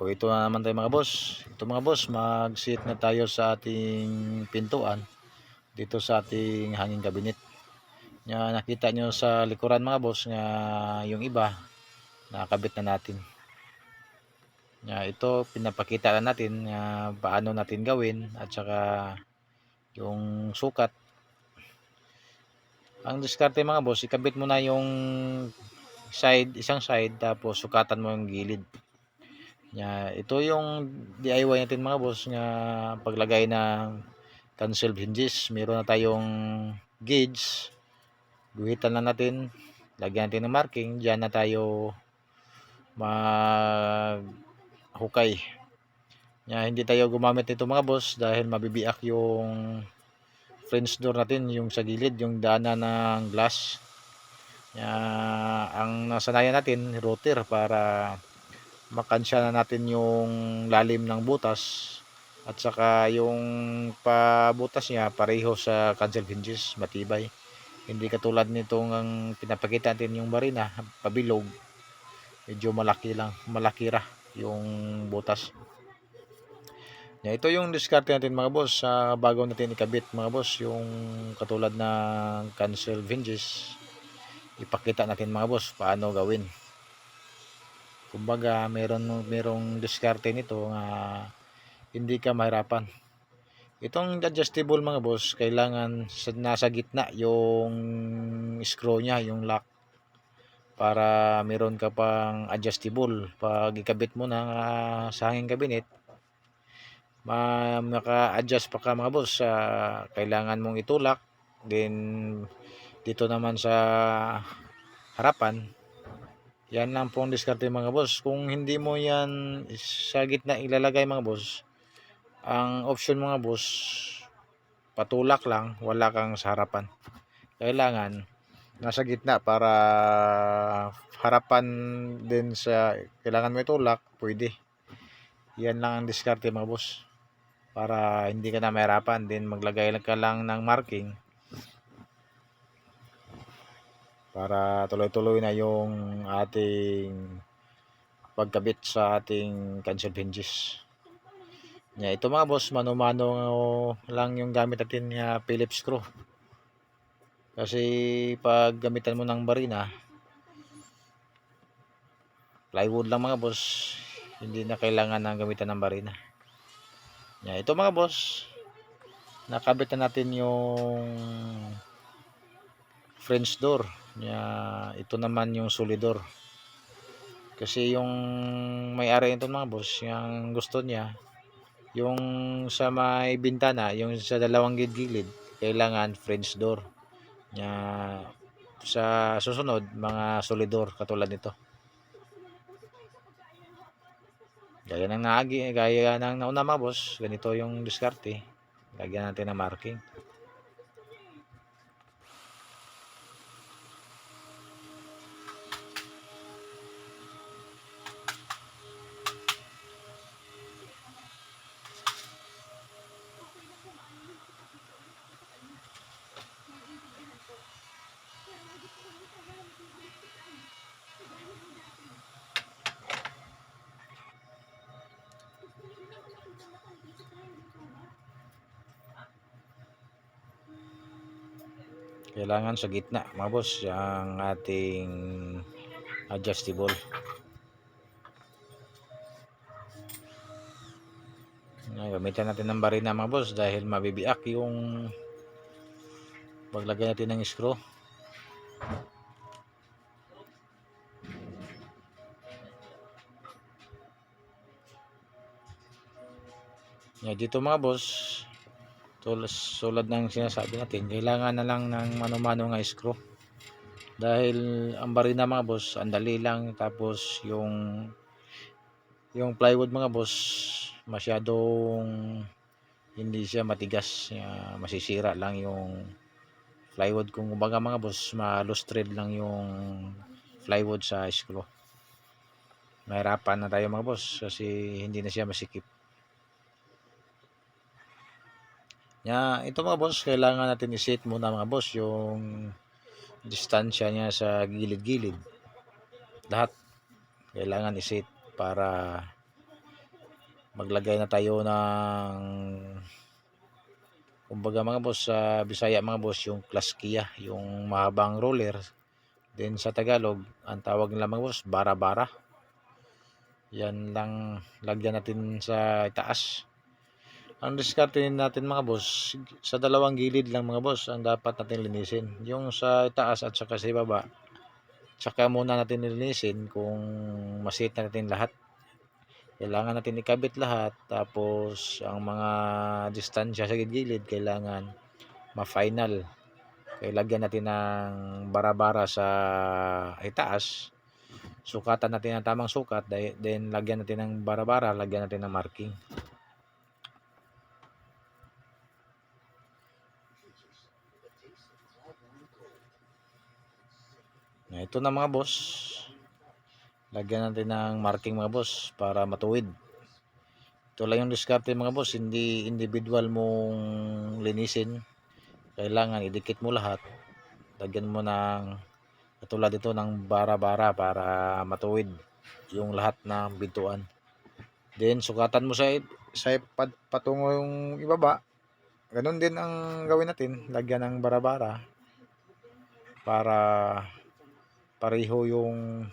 O ito na naman tayo mga boss. Ito mga boss, mag-sit na tayo sa ating pintuan dito sa ating hanging cabinet. Nga nakita nyo sa likuran mga boss nga yung iba nakakabit na natin. Nga ito pinapakita na natin nga paano natin gawin at saka yung sukat. Ang diskarte mga boss, ikabit mo na yung side, isang side tapos sukatan mo yung gilid. Ya, ito yung DIY natin mga boss nga paglagay ng cancel hinges. Meron na tayong gauge. Guhitan lang natin. Lagyan natin ng marking. Diyan na tayo mag hukay. Ya, hindi tayo gumamit nito mga boss dahil mabibiak yung French door natin, yung sa gilid, yung daanan ng glass. Ya, ang nasanayan natin, router para makansya na natin yung lalim ng butas at saka yung pabutas niya pareho sa cancel hinges matibay. Hindi katulad nitong ang pinapakita natin yung marina pabilog. Medyo malaki lang malaki ra yung butas. Yeah, ito yung diskarte natin mga boss sa bago natin ikabit mga boss yung katulad ng cancel hinges. Ipakita natin mga boss paano gawin kumbaga meron merong diskarte nito nga hindi ka mahirapan. Itong adjustable mga boss kailangan sa, nasa gitna yung screw nya yung lock para meron ka pang adjustable. Pag ikabit mo na uh, sa hanging cabinet ma maka-adjust pa ka mga boss sa kailangan mong itulak. Then dito naman sa harapan yan lang pong diskarte mga boss. Kung hindi mo yan sa gitna ilalagay mga boss, ang option mga boss, patulak lang, wala kang sa harapan. Kailangan nasa gitna para harapan din sa kailangan mo itulak, pwede. Yan lang ang diskarte mga boss. Para hindi ka na mahirapan din maglagay ka lang ng marking para tuloy-tuloy na yung ating pagkabit sa ating cancel hinges. Yeah, ito mga boss, mano-mano lang yung gamit natin na Phillips screw. Kasi pag gamitan mo ng barina, plywood lang mga boss, hindi na kailangan ng gamitan ng barina. Yeah, ito mga boss, nakabit na natin yung French door. Niya ito naman yung solidor. Kasi yung may-ari nito mga boss yung gusto niya yung sa may bintana yung sa dalawang gilid kailangan French door. Niya sa susunod mga solidor katulad nito. Gaya ng naagi gaya ng nauna mga boss ganito yung diskarte. Lagyan natin ng marking kailangan sa gitna mga boss yung ating adjustable. Gamitan natin ng barina mga boss dahil mabibiak yung paglagay natin ng screw. Yeah, dito mga boss tulas sulad ng sinasabi natin kailangan na lang ng mano-mano nga screw. Dahil ang barina mga boss ang dali lang tapos yung yung plywood mga boss masyadong hindi siya matigas uh, masisira lang yung plywood. Kung kumbaga mga boss malustred lang yung plywood sa screw. Mahirapan na tayo mga boss kasi hindi na siya masikip Ya, ito mga boss, kailangan natin i-set muna mga boss yung distansya niya sa gilid-gilid. Lahat kailangan i-set para maglagay na tayo ng kumbaga mga boss sa Bisaya mga boss yung klaskia yung mahabang roller. Then sa Tagalog ang tawag nila mga boss bara-bara. Yan lang lagyan natin sa itaas ang diskarte natin mga boss sa dalawang gilid lang mga boss ang dapat natin linisin. Yung sa itaas at saka sa ibaba tsaka muna natin linisin kung masit natin lahat. Kailangan natin ikabit lahat tapos ang mga distansya sa gilid kailangan ma-final. Kaya natin ng bara-bara sa itaas. Sukatan natin ang tamang sukat then lagyan natin ng bara-bara lagyan natin ng marking ito na mga boss. Lagyan natin ng marking mga boss para matuwid. Ito lang yung diskarte mga boss. Hindi individual mong linisin. Kailangan idikit mo lahat. Lagyan mo ng katulad ito ng bara-bara para matuwid yung lahat ng bintuan. Then sukatan mo sa sa pat, patungo yung ibaba. Ganun din ang gawin natin. Lagyan ng bara-bara para pareho yung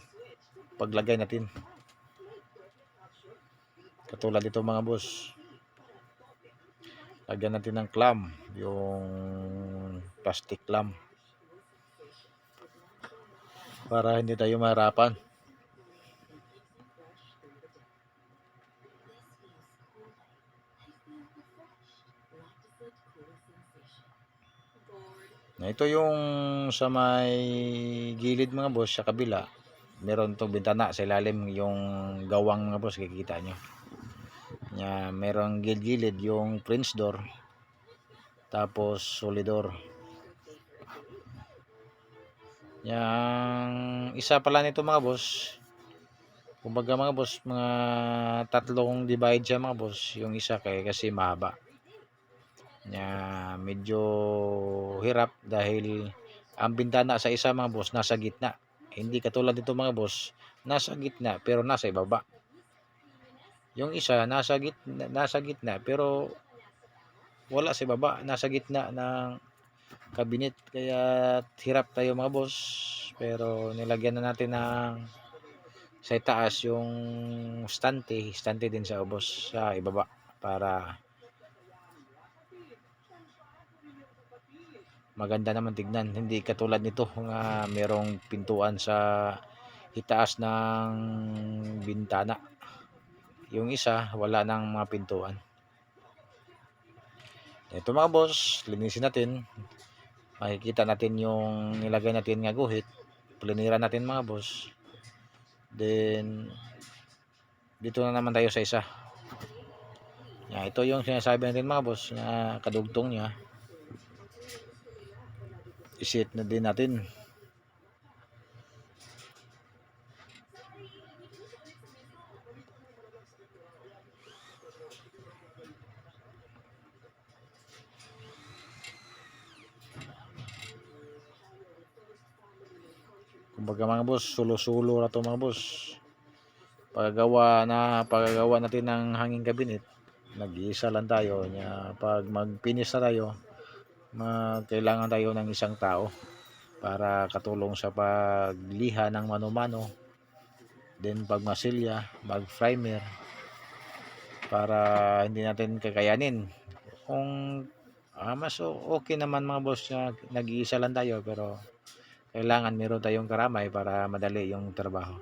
paglagay natin. Katulad ito mga boss. Lagyan natin ng clamp yung plastic clamp para hindi tayo mahirapan na ito yung sa may gilid mga boss sa kabila. Meron tong bintana sa ilalim yung gawang mga boss kikita nyo. Nya merong gilid-gilid yung French door. Tapos solidor yung isa pala nito mga boss kumbaga mga boss mga tatlong divide siya mga boss yung isa kay kasi mahaba nya medyo hirap dahil ang bintana sa isa mga boss nasa gitna. Hindi katulad nito mga boss nasa gitna pero nasa ibaba. Yung isa nasa gitna nasa gitna pero wala sa ibaba nasa gitna ng kabinet kaya hirap tayo mga boss pero nilagyan na natin ng sa itaas yung stante. Stante din sa boss sa ibaba para maganda naman tignan. Hindi katulad nito nga merong pintuan sa itaas ng bintana. Yung isa wala nang mga pintuan. Ito mga boss linisin natin. Makikita natin yung nilagay natin nga guhit. Pliniran natin mga boss. Then dito na naman tayo sa isa. Yeah, ito yung sinasabi natin mga boss na kadugtong niya isit na din natin. Kumbaga mga boss sulo-sulo na to mga boss. Paggawa na paggawa natin ng hanging cabinet nag-iisa lang tayo nya pag mag-finish na tayo mag kailangan tayo ng isang tao para katulong sa pagliha ng mano-mano then pag masilya mag primer para hindi natin kakayanin. Kung ah, mas okay naman mga boss na nag-iisa lang tayo pero kailangan meron tayong karamay para madali yung trabaho.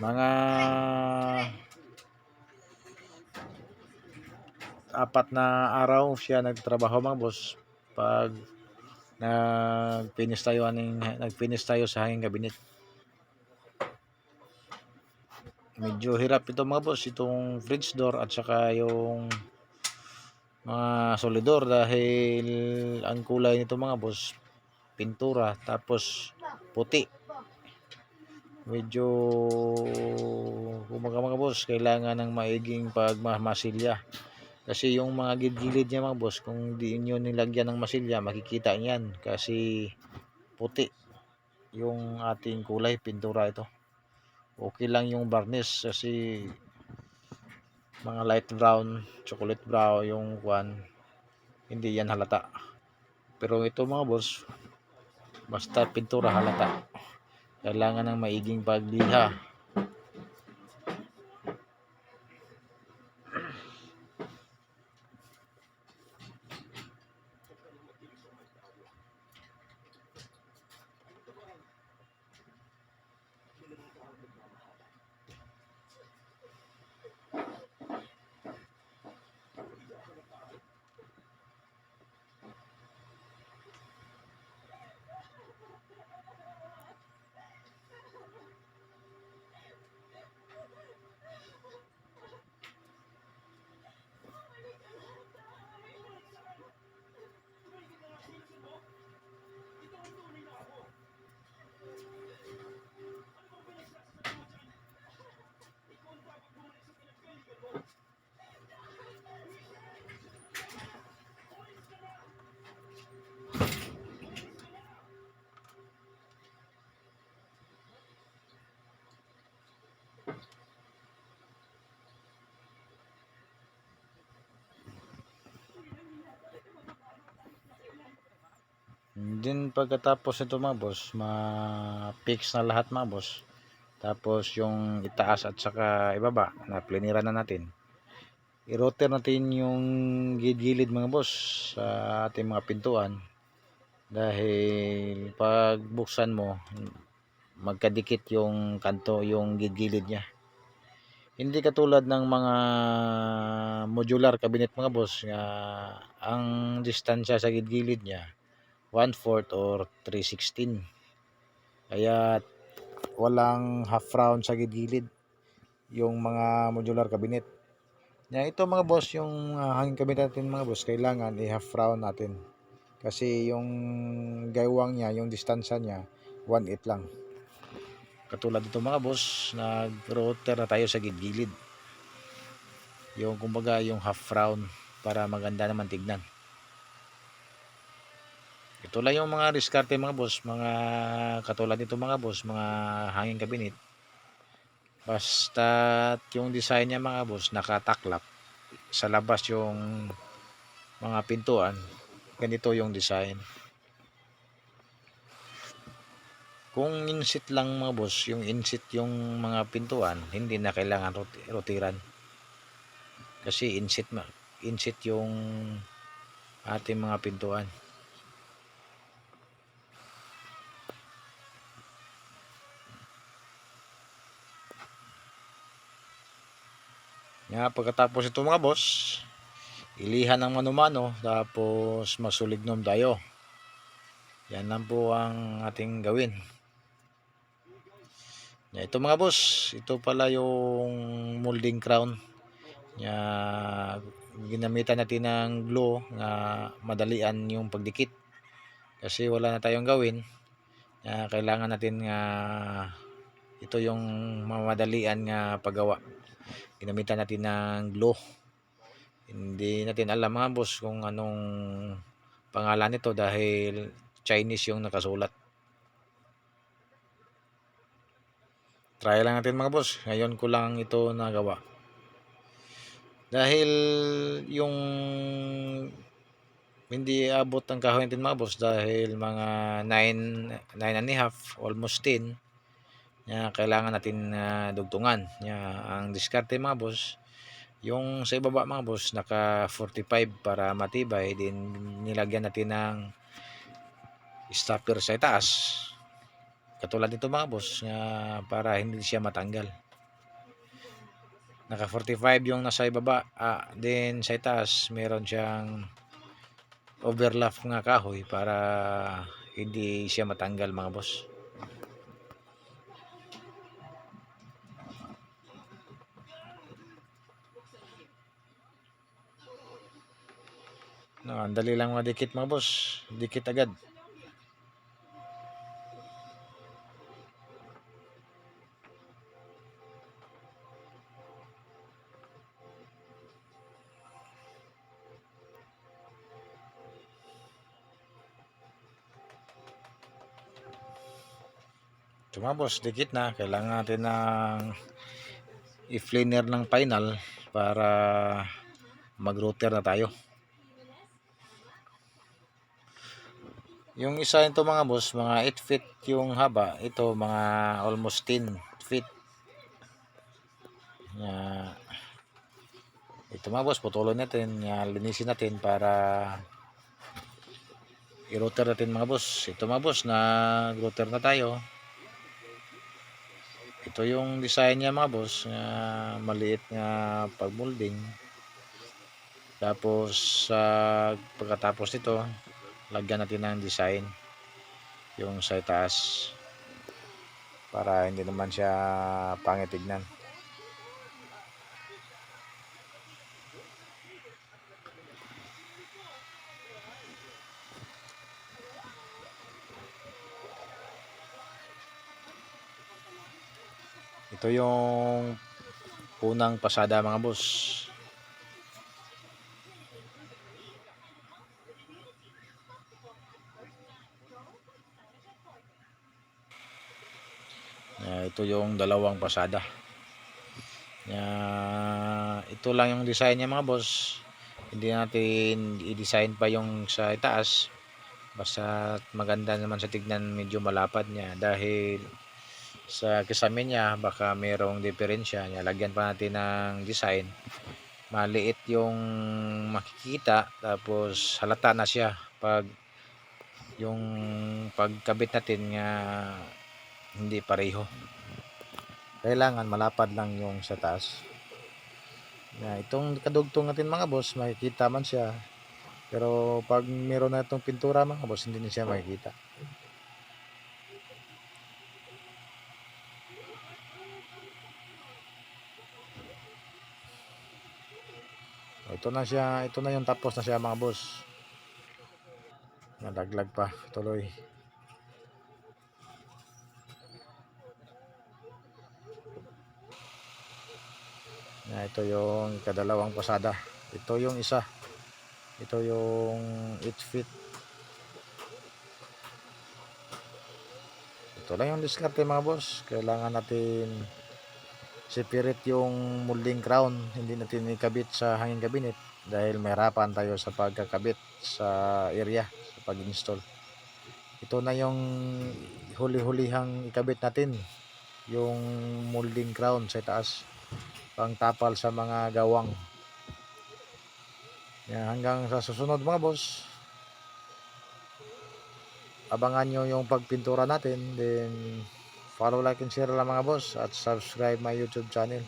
Mga apat na araw siya nagtrabaho mga boss. Pag nag-finish tayo aning nag-finish tayo sa hanging cabinet. Medyo hirap ito mga boss itong fridge door at saka yung mga solidor dahil ang kulay nito mga boss pintura tapos puti. Medyo kumaga mga boss kailangan ng maiging pagmamasilya kasi yung mga gilid niya mga boss kung di inyo nilagyan ng masilya makikita niyan. Kasi puti yung ating kulay pintura ito. Okay lang yung varnish kasi mga light brown chocolate brown yung kwan hindi yan halata. Pero ito mga boss basta pintura halata. Kailangan ng maiging pagliha Then pagkatapos ito mga boss, ma-fix na lahat mga boss. Tapos yung itaas at saka ibaba, na plinira na natin. I-rotate natin yung gilid mga boss sa ating mga pintuan. Dahil pag buksan mo, magkadikit yung kanto, yung gilid niya. Hindi katulad ng mga modular cabinet mga boss, nga ang distansya sa gilid niya 1/4 or 3/16. Kaya walang half round sa gilid yung mga modular cabinet. Ya, ito mga boss, yung uh, hanging cabinet natin mga boss, kailangan i-half round natin. Kasi yung gaywang niya, yung distansya niya, 1/8 lang. Katulad dito mga boss, nag-router na tayo sa gilid. Yung kumbaga yung half round para maganda naman tignan. Ito lang yung mga diskarte mga boss, mga katulad nito mga boss, mga hanging cabinet. Basta yung design niya mga boss, nakataklap. Sa labas yung mga pintuan, ganito yung design. Kung insit lang mga boss, yung insit yung mga pintuan, hindi na kailangan rotiran. Kasi insit, insit yung ating mga pintuan. Nga, pagkatapos ito mga boss, ilihan ng manumano, tapos masulignom tayo. Yan lang po ang ating gawin. Ya, ito mga boss, ito pala yung molding crown. Ya, ginamitan natin ng glue na madalian yung pagdikit. Kasi wala na tayong gawin. Ya, kailangan natin nga ito yung mamadalian nga paggawa ginamitan natin ng glue. Hindi natin alam mga boss kung anong pangalan nito dahil Chinese yung nakasulat. Try lang natin mga boss. Ngayon ko lang ito nagawa. Dahil yung hindi abot ang kahoy natin mga boss dahil mga 9 9 and a half almost 10 ya, kailangan natin uh, dugtungan. Ya, ang diskarte mga boss yung sa ibaba mga boss naka 45 para matibay din nilagyan natin ng stopper sa itaas. Katulad nito mga boss ya, para hindi siya matanggal. Naka 45 yung nasa ibaba ah, then sa itaas meron siyang overlap nga kahoy para hindi siya matanggal mga boss No, ang dali lang madikit mga boss. Dikit agad. Ito mga boss, dikit na. Kailangan natin ng i-flaner ng final para mag-router na tayo. Yung isa nito mga boss, mga 8 feet yung haba. Ito mga almost 10 feet. Ya, ito mga boss, putulon natin. Ya, linisin natin para i-router natin mga boss. Ito mga boss, nag-router na tayo. Ito yung design niya mga boss, na maliit na pag-molding. Tapos sa pagkatapos nito, lagyan natin ng design yung sa itaas para hindi naman siya pangit tignan. Ito yung unang pasada mga boss. Ito yung dalawang pasada. Ah, ito lang yung design niya mga boss. Hindi natin i-design pa yung sa itaas. Basta maganda naman sa tignan medyo malapad niya dahil sa kisame niya baka mayroong diferensya. Lagyan pa natin ng design. Maliit yung makikita tapos halata na siya pag yung pagkabit natin nga hindi pareho. Kailangan malapad lang yung sa taas. Na itong kadugtong natin mga boss, makikita man siya. Pero pag meron na itong pintura mga boss, hindi na siya makikita. Ito na siya, ito na yung tapos na siya mga boss. Nalaglag pa, tuloy. Na ito yung kadalawang pasada. Ito yung isa. Ito yung 8 feet. Ito lang yung diskarte mga boss. Kailangan natin separate yung molding crown. Hindi natin ikabit sa hanging cabinet dahil may harapan tayo sa pagkakabit sa area sa pag-install. Ito na yung huli-hulihang ikabit natin yung molding crown sa taas pang tapal sa mga gawang. Yan, hanggang sa susunod mga boss. Abangan nyo yung pagpintura natin. Then, follow, like, and share lang mga boss. At subscribe my YouTube channel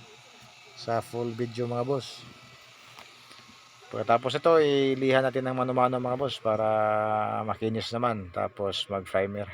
sa full video mga boss. Pagkatapos ito, ilihan natin ng mano-mano mga boss para makinis naman. Tapos mag-primer.